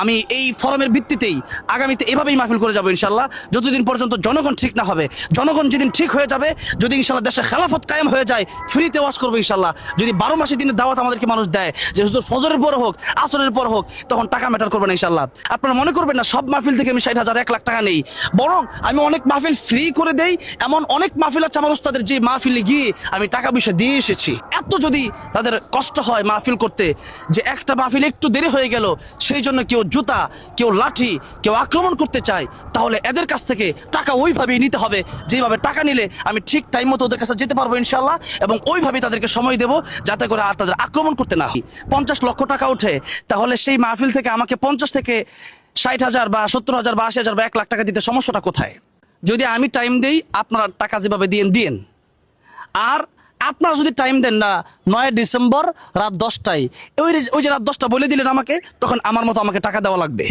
আমি এই ফরমের ভিত্তিতেই আগামীতে এভাবেই মাহফিল করে যাব ইনশাল্লাহ যতদিন পর্যন্ত জনগণ ঠিক না হবে, জনগণ যেদিন ঠিক হয়ে যাবে, যদি ইনশাল্লাহ দেশে খেলাফত কায়েম হয়ে যায়, ফ্রিতে ওয়াশ করব ইনশাল্লাহ যদি বারো মাসে দিনের দাওয়াত আমাদেরকে মানুষ দেয়, যে শুধু ফজরের পর হোক, আসরের পর হোক, তখন টাকা ম্যাটার করবে না ইনশাল্লাহ আপনারা মনে করবেন না, সব মাহফিল থেকে আমি ষাট হাজার, এক লাখ টাকা নেই। বরং আমি অনেক মাহফিল ফ্রি করে দেই, এমন অনেক মাহফিল আছে আমার উস্তাদের যে মাহফিলে গিয়ে আমি টাকা পয়সা দিয়ে এসেছি। এত যদি তাদের কষ্ট হয় মাহফিল করতে, যে একটা মাহফিল একটু দেরি হয়ে গেল, সেই জন্য কেউ জুতা, কেউ লাঠি, কেউ আক্রমণ করতে চায়, তাহলে এদের কাছ থেকে টাকা ওইভাবেই নিতে হবে। যেভাবে টাকা নিলে আমি ঠিক টাইম মতো ওদের কাছে যেতে পারব ইনশাল্লাহ এবং ওইভাবেই তাদেরকে সময় দেবো যাতে করে আর তাদের আক্রমণ করতে না হয়। পঞ্চাশ লক্ষ টাকা ওঠে, তাহলে সেই মাহফিল থেকে আমাকে পঞ্চাশ থেকে ষাট হাজার বা সত্তর হাজার বা আশি হাজার বা এক লাখ টাকা দিতে সমস্যাটা কোথায়? যদি আমি টাইম দেই, আপনারা টাকা যেভাবে দিয়ে দিন আর আপনারা যদি টাইম দেন না, নয় ডিসেম্বর রাত দশটায়, ওই ওই যে রাত দশটা বলে দিলেন আমাকে, তখন আমার মতো আমাকে টাকা দেওয়া লাগবে।